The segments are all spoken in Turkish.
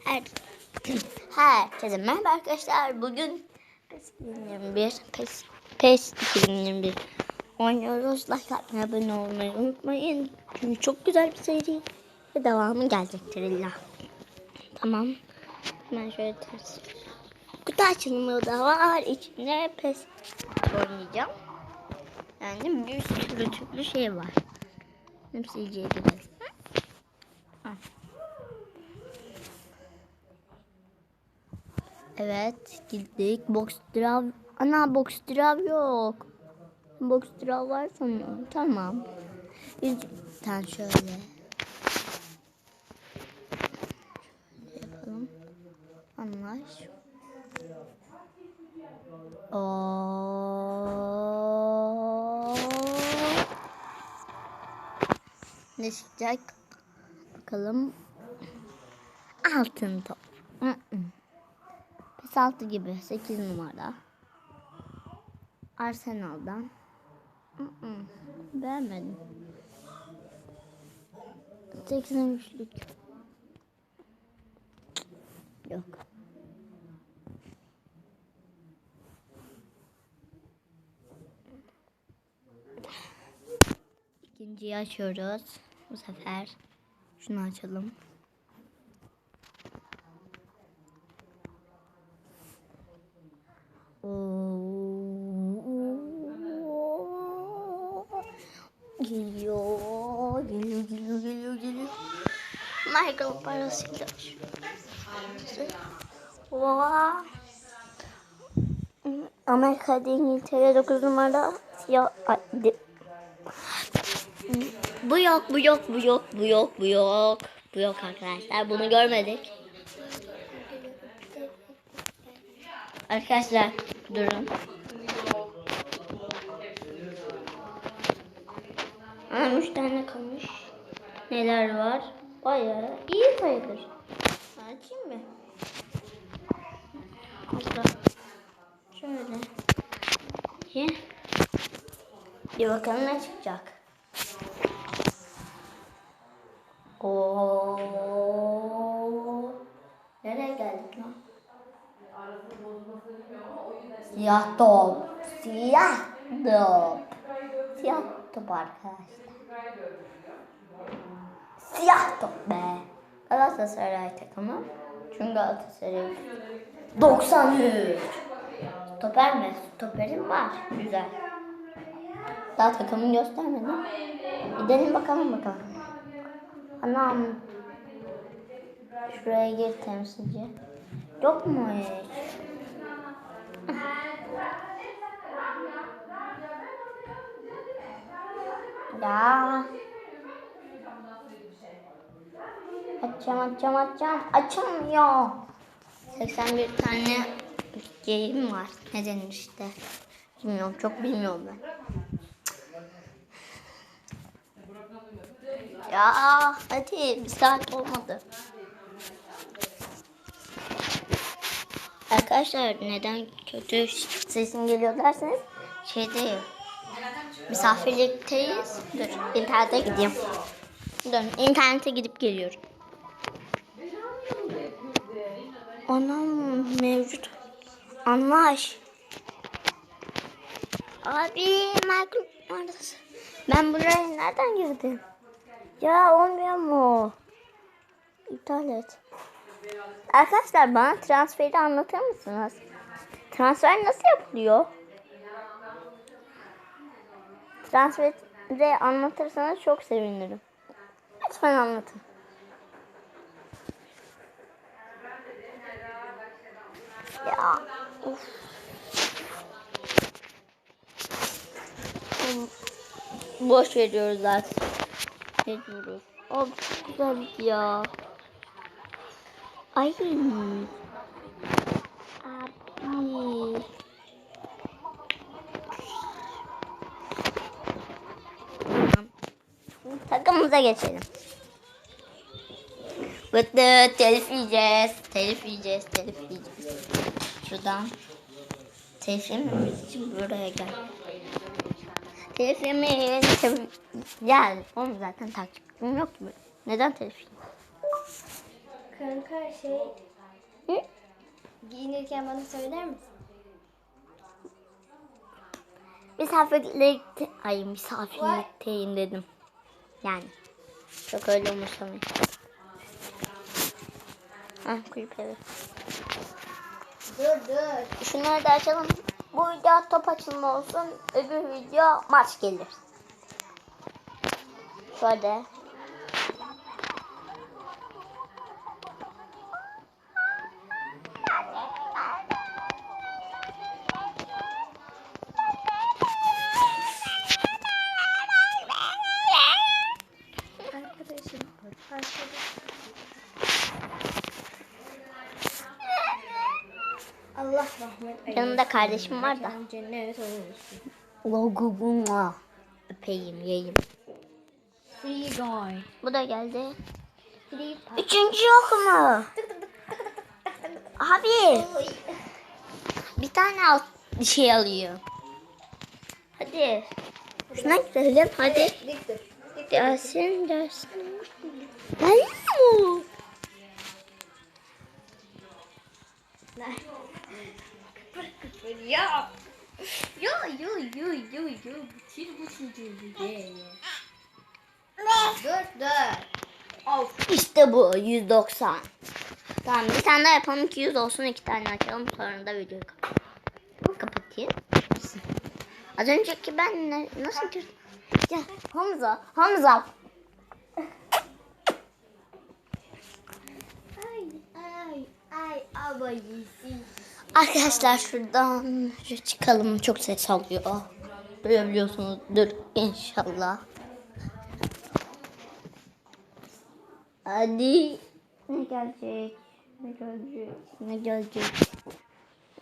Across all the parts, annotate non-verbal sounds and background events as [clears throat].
[clears throat] Her, herkese merhaba arkadaşlar. Bugün PES 2021, PES, PES 2021 oynuyoruz. Like atmayı, abone olmayı unutmayın. Çünkü çok güzel bir seri ve devamı gelecektir illa. Tamam. Ben şöyle ters. Kutu açılımı da var. İçinde PES oynayacağım. Yani bir sürü türlü şey var. Hepsi inceleyebiliriz. Evet gittik. Box drive. Ana box drive yok. Box drive var sanıyorum. Tamam. Bir tane şöyle. şöyle yapalım. Anlaş. Oo. Ne çıkacak? Bakalım. Altın top. Mm -mm. 36 gibi 8 numara. Arsenal'dan. Hı -hı. Beğenmedim. 83'lük. Yok. İkinciyi açıyoruz. Bu sefer şunu açalım. Geliyor, geliyor, geliyor, geliyor, geliyor. Michael parasıyla. Oha. Amerika'da İngiltere 9 numara siyah. Bu yok, bu yok, bu yok, bu yok, bu yok. Bu yok arkadaşlar. Bunu görmedik. Arkadaşlar durun. Aa, üç tane kalmış. Neler var? Bayağı iyi sayılır. Açayım mı? Hatta şöyle. Ye. Bir bakalım ne çıkacak. Oo. Siyah top. Siyah top. Siyah top arkadaşlar. Siyah top be. Galatasaray takımı. Çünkü Galatasaray 93. Stoper mi? Stoperim var. Güzel. Daha takımı göstermedim. Gidelim bakalım bakalım. Anam. Şuraya gir temsilci. Yok mu hiç? Ya. Açacağım açacağım açacağım. Açılmıyor. 81 tane game var. Ne denir işte. Bilmiyorum çok bilmiyorum ben. Ya hadi bir saat olmadı. Arkadaşlar neden kötü sesim geliyor derseniz şeyde misafirlikteyiz. Dur internete gideyim. Dur internete gidip geliyorum. Anam mevcut. Anlaş. Abi Michael? Ben buraya nereden girdim? Ya olmuyor mu? İptal et. Arkadaşlar bana transferi anlatır mısınız? Transfer nasıl yapılıyor? Transferi anlatırsanız çok sevinirim. Lütfen anlatın. Ya. Boş veriyoruz artık. Mecburuz. Abi çok güzel ya. Ay. Abi. Takımımıza geçelim. Bıttı telif yiyeceğiz. Telif yiyeceğiz. Telif yiyeceğiz. Şuradan. Telif yememiz için buraya gel. Telif yemeyin. Gel. Oğlum zaten takipçim yok ki. Neden telif? Kanka şey Hı? giyinirken bana söyler misin? Misafirlikte, ay misafirlikteyim dedim. Yani çok öyle umursamayın. Ah kulüp evi. Dur dur. Şunları da açalım. Bu video top açılma olsun. Öbür video maç gelir. Şöyle. Yanında kardeşim var da. Mekanı Cennet olsun. Logo Öpeyim yiyeyim. Free guy. Bu da geldi. Üçüncü yok mu? Abi bir tane bir şey alıyor. Hadi. Şuna gidelim hadi. Dik dur. Gelsin gelsin. Ya. Yo yo yo yo yo. Bitir bu çocuğu. Ye. Dur dur. Of. İşte bu 190. Tamam bir tane daha yapalım ki 100 olsun iki tane açalım sonra da videoyu kapat. Kapatayım. Az önceki ben ne, nasıl girdim? Ya Hamza, Hamza. Ay ay ay abayisi. Arkadaşlar şuradan şu çıkalım çok ses alıyor. Duyabiliyorsunuzdur inşallah. Hadi. Ne gelecek? Ne gelecek? Ne gelecek?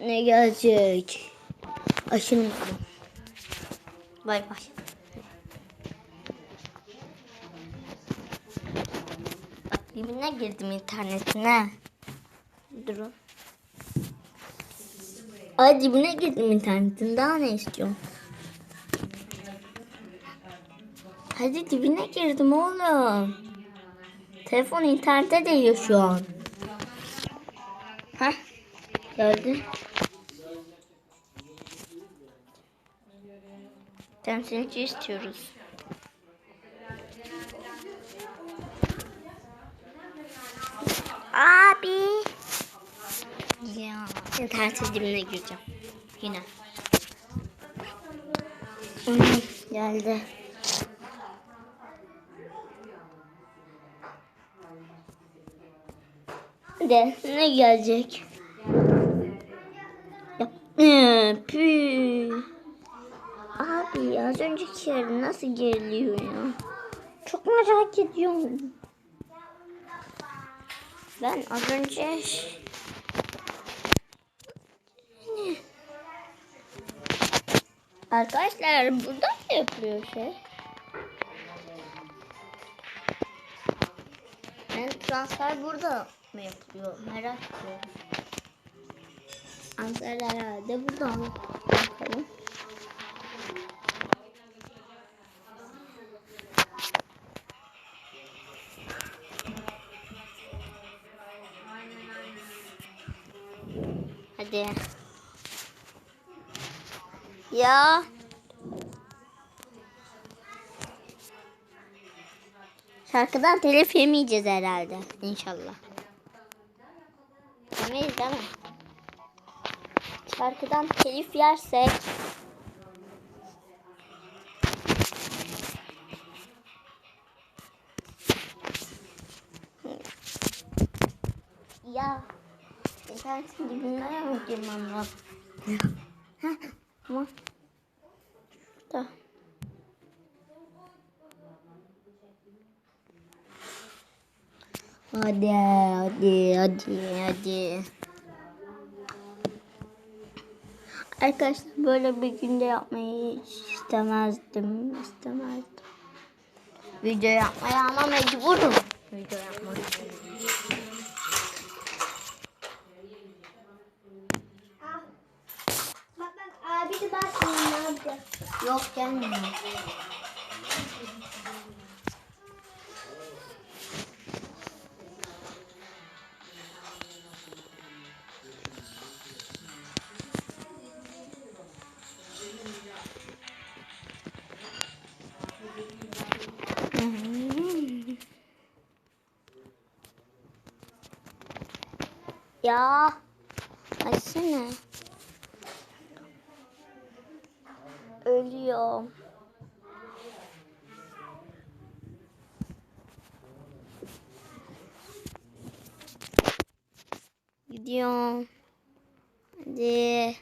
Ne gelecek? Aşırı mutluyum. Bay bay. Dibine girdim internetine. Durun. Ay dibine girdim internetin. Daha ne istiyorum? Hadi dibine girdim oğlum. Telefon internette değiyor şu an. Hah. Geldi. Temsilci istiyoruz. Abi. Ya. İnternetin dibine gireceğim. Yine. Geldi. De ne gelecek? Ee, pü. Abi az önceki yer nasıl geliyor ya? Çok merak ediyorum. Ben az önce Arkadaşlar burada mı yapılıyor şey? Yani transfer burada mı yapılıyor? Merak ediyorum. Transfer herhalde burada mı? Bakalım. Hadi. Ya. Şarkıdan telif yemeyeceğiz herhalde. İnşallah. Yemeyiz değil mi? Şarkıdan telif yersek Ya internetin dibinden mi girmem lazım? Heh, Tamam. Da. Hadi, hadi, hadi, hadi. Arkadaşlar böyle bir günde yapmayı istemezdim, istemezdim. Video yapmaya ama mecburum. Video yapmak için. Bak Ya. Açsana. Ölüyorum. Gidiyorum. Hadi.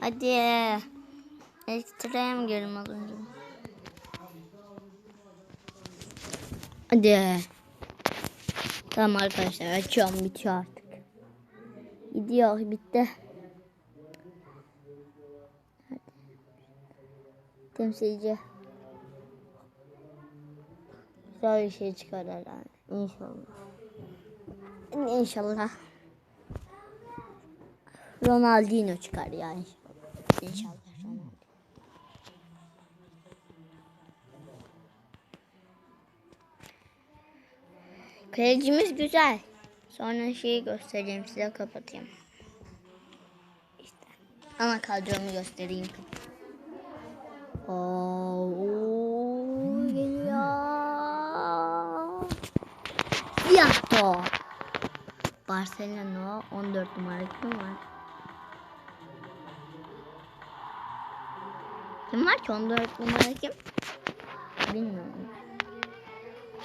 Hadi. Ekstraya mı girelim az önce? Hadi. Tamam arkadaşlar açıyorum bitiyor artık. Gidiyor bitti. Temsilci. Güzel bir şey çıkar herhalde. İnşallah. İnşallah. Ronaldinho çıkar ya inşallah. İnşallah. Kalecimiz güzel. Sonra şeyi göstereyim size kapatayım. İşte. Ana kadromu göstereyim. Oo, geliyor. Siyah top. Barcelona 14 numara kim var? Kim var ki 14 numara kim? Bilmiyorum.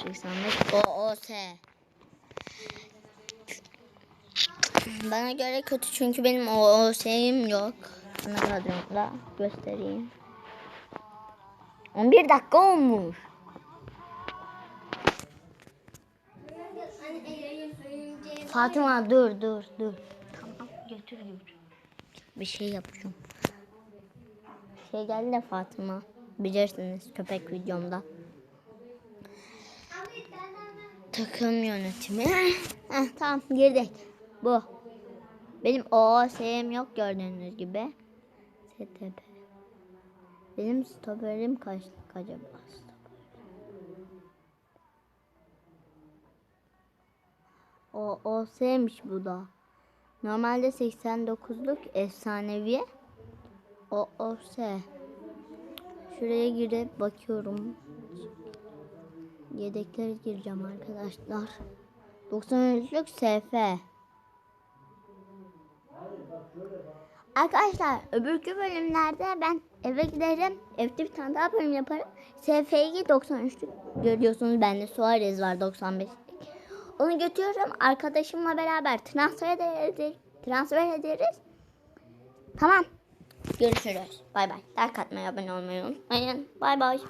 85 OOS. Bana göre kötü çünkü benim OOS'im yok. Ana kadromda göstereyim. 11 dakika olmuş. Fatıma dur dur dur. Tamam götür götür. Bir şey yapacağım. Şey geldi de Fatıma. Bilirsiniz köpek videomda. Takım yönetimi. Heh, tamam girdik. Bu. Benim o şeyim yok gördüğünüz gibi. STP. Benim stoperim kaç acaba? O o sevmiş bu da. Normalde 89'luk efsanevi. O o se. Şuraya girip bakıyorum. Yedeklere gireceğim arkadaşlar. 93'lük SF. Arkadaşlar öbürkü bölümlerde ben eve giderim. Evde bir tane daha bölüm yaparım. SF'yi 93'lük görüyorsunuz. Bende Suarez var 95'lik. Onu götürüyorum. Arkadaşımla beraber transfer ederiz. Transfer ederiz. Tamam. Görüşürüz. Bay bay. Like atmayı, abone olmayı unutmayın. Bay bay.